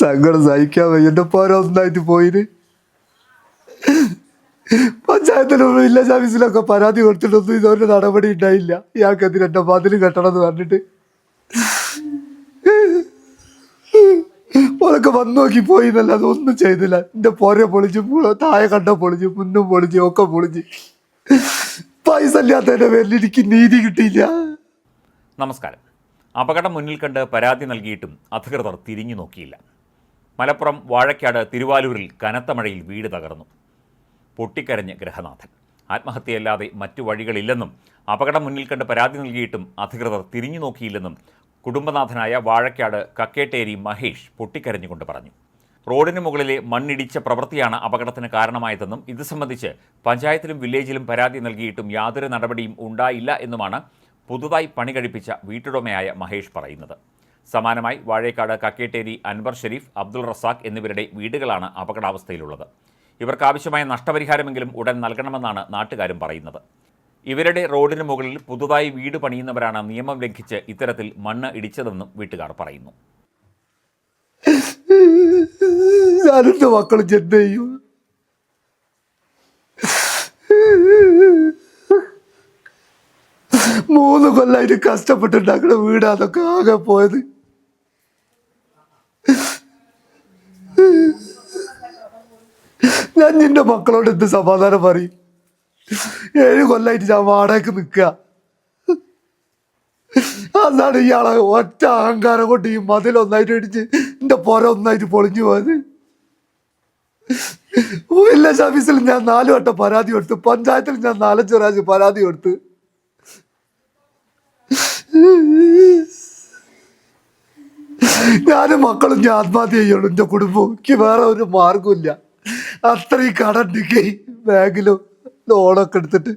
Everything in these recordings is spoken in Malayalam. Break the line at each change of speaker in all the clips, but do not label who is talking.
സങ്കടം സഹിക്കാൻ വയ്യ. എന്റെ പോര ഒന്നായിട്ട് പോയിന്. പഞ്ചായത്തിനൊന്നും വില്ലേജ് ഓഫീസിലൊക്കെ പരാതി കൊടുത്തിട്ടൊന്നും ഇതൊരു നടപടി ഉണ്ടായില്ല. ഇയാൾക്ക് എന്തിന് എന്റെ മതിൽ കെട്ടണം എന്ന് പറഞ്ഞിട്ട്. ഓരൊക്കെ വന്നു നോക്കി പോയി എന്നല്ല അതൊന്നും ചെയ്തില്ല. എന്റെ പോര പൊളിച്ച് താഴെ കണ്ട പൊളിച്ച് മുന്നും പൊളിച്ച് ഒക്കെ പൊളിച്ച്. പൈസ ഇല്ലാത്തതിന്റെ പേരിൽ എനിക്ക് നീതി കിട്ടിയില്ല.
നമസ്കാരം. അപകടം മുന്നിൽ കണ്ട് പരാതി നൽകിയിട്ടും അധികൃതർ തിരിഞ്ഞു നോക്കിയില്ല. മലപ്പുറം വാഴക്കാട് തിരുവാലൂരിൽ കനത്ത മഴയിൽ വീട് തകർന്നു. പൊട്ടിക്കരഞ്ഞ് ഗ്രഹനാഥൻ ആത്മഹത്യയല്ലാതെ മറ്റു വഴികളില്ലെന്നും അപകടം മുന്നിൽ കണ്ട് പരാതി നൽകിയിട്ടും അധികൃതർ തിരിഞ്ഞു നോക്കിയില്ലെന്നും കുടുംബനാഥനായ വാഴക്കാട് കക്കേട്ടേരി മഹേഷ് പൊട്ടിക്കരഞ്ഞുകൊണ്ട് പറഞ്ഞു. റോഡിന് മുകളിലെ മണ്ണിടിച്ച പ്രവൃത്തിയാണ് അപകടത്തിന് കാരണമായതെന്നും ഇത് സംബന്ധിച്ച് പഞ്ചായത്തിലും വില്ലേജിലും പരാതി നൽകിയിട്ടും യാതൊരു നടപടിയും ഉണ്ടായില്ല എന്നുമാണ് പുതുതായി പണി കഴിപ്പിച്ച വീട്ടുടമയായ മഹേഷ് പറയുന്നത്. സമാനമായി വാഴേക്കാട് കക്കേട്ടേരി അൻവർ ഷെരീഫ് അബ്ദുൾ റസാഖ് എന്നിവരുടെ വീടുകളാണ് അപകടാവസ്ഥയിലുള്ളത്. ഇവർക്ക് ആവശ്യമായ നഷ്ടപരിഹാരമെങ്കിലും ഉടൻ നൽകണമെന്നാണ് നാട്ടുകാരും പറയുന്നത്. ഇവരുടെ റോഡിന് മുകളിൽ പുതുതായി വീട് പണിയുന്നവരാണ് നിയമം ലംഘിച്ച് ഇത്തരത്തിൽ മണ്ണ് ഇടിച്ചതെന്നും വീട്ടുകാർ പറയുന്നു.
മൂന്ന് കൊല്ലായിട്ട് കഷ്ടപ്പെട്ടുണ്ടാക്കുന്ന വീടാതൊക്കെ ആകെ പോയത്. ഞാൻ നിന്റെ മക്കളോട് എന്ത് സമാധാനം പറയും? ഏഴ് കൊല്ലായിട്ട് ഞാൻ വാടകയ്ക്ക് നിൽക്കുക. അതാണ് ഇയാളെ ഒറ്റ അഹങ്കാരം കൊണ്ട് ഈ മതിൽ ഒന്നായിട്ട് ഇടിച്ച് എന്റെ പുര ഒന്നായിട്ട് പൊളിഞ്ഞു പോയത്. വില്ലേജ് ഓഫീസിൽ ഞാൻ നാല് വട്ടം പരാതി കൊടുത്തു. പഞ്ചായത്തിൽ ഞാൻ നാലഞ്ച് പ്രാവശ്യം പരാതി കൊടുത്തു. ഞാനും മക്കളും ഞാൻ ആത്മഹത്യ ചെയ്യണം. എന്റെ കുടുംബവും എനിക്ക് വേറെ ഒരു മാർഗമില്ല അത്രയും കടണ്ടെങ്കിൽ ബാങ്കിലും ലോണൊക്കെ എടുത്തിട്ട്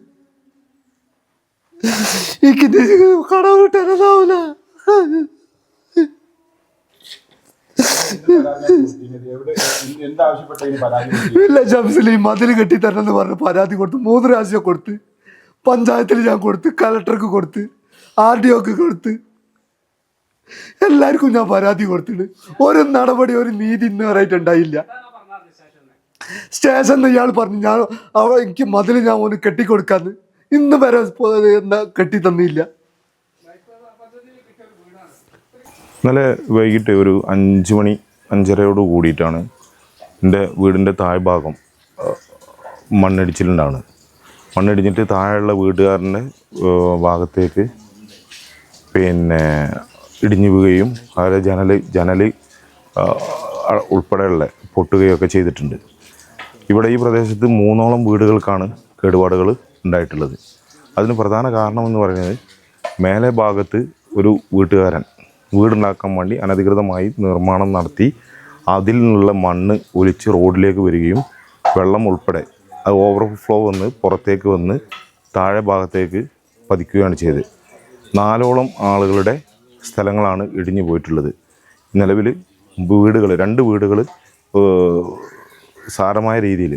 എനിക്ക് കടം കിട്ടാനാവൂല ഇല്ല ജംസിലി മതിൽ കെട്ടി തരണം എന്ന് പറഞ്ഞ് പരാതി കൊടുത്ത് മൂന്ന് പ്രാവശ്യം കൊടുത്ത് പഞ്ചായത്തിൽ ഞാൻ കൊടുത്ത് കലക്ടർക്ക് കൊടുത്ത് ആർ ഡി ഒക്ക് കൊടുത്ത് എല്ലാവർക്കും ഞാൻ പരാതി കൊടുത്തിട്ട് ഒരു നടപടി ഒരു നീതി ഇന്ന് വരെയായിട്ട് ഉണ്ടായില്ല. സ്റ്റേഷനിൽ ഇയാൾ പറഞ്ഞു ഞാൻ അവ എനിക്ക് മതിൽ ഞാൻ ഒന്ന് കെട്ടിക്കൊടുക്കാന്ന്. ഇന്ന് വരെ എന്താ കെട്ടി തന്നില്ല.
ഇന്നലെ വൈകിട്ട് ഒരു അഞ്ച് മണി അഞ്ചരയോട് കൂടിയിട്ടാണ് എന്റെ വീടിന്റെ താഴ്ഭാഗം മണ്ണിടിച്ചിലുണ്ടാണ്. മണ്ണിടിഞ്ഞിട്ട് താഴെയുള്ള വീട്ടുകാരന്റെ ഭാഗത്തേക്ക് പിന്നെ ഇടിഞ്ഞു വീഴുകയും അവരെ ജനൽ ജനൽ ഉൾപ്പെടെയുള്ള പൊട്ടുകയൊക്കെ ചെയ്തിട്ടുണ്ട്. ഇവിടെ ഈ പ്രദേശത്ത് മൂന്നോളം വീടുകൾക്കാണ് കേടുപാടുകൾ ഉണ്ടായിട്ടുള്ളത്. അതിന് പ്രധാന കാരണം എന്ന് പറയുന്നത് മേലെ ഭാഗത്ത് ഒരു വീട്ടുകാരൻ വീടുണ്ടാക്കാൻ വേണ്ടി അനധികൃതമായി നിർമ്മാണം നടത്തി അതിൽ നിന്നുള്ള മണ്ണ് ഒലിച്ച് റോഡിലേക്ക് വരികയും വെള്ളം ഉൾപ്പെടെ അത് ഓവർഫ്ലോ വന്ന് പുറത്തേക്ക് വന്ന് താഴെ ഭാഗത്തേക്ക് പതിക്കുകയാണ് ചെയ്തത്. നാലോളം ആളുകളുടെ സ്ഥലങ്ങളാണ് ഇടിഞ്ഞു പോയിട്ടുള്ളത്. നിലവിൽ വീടുകൾ രണ്ട് വീടുകൾ സാരമായ രീതിയിൽ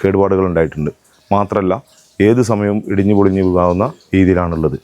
കേടുപാടുകൾ ഉണ്ടായിട്ടുണ്ട്. മാത്രമല്ല ഏത് സമയവും ഇടിഞ്ഞു പൊളിഞ്ഞു വീഴാവുന്ന രീതിയിലാണുള്ളത്.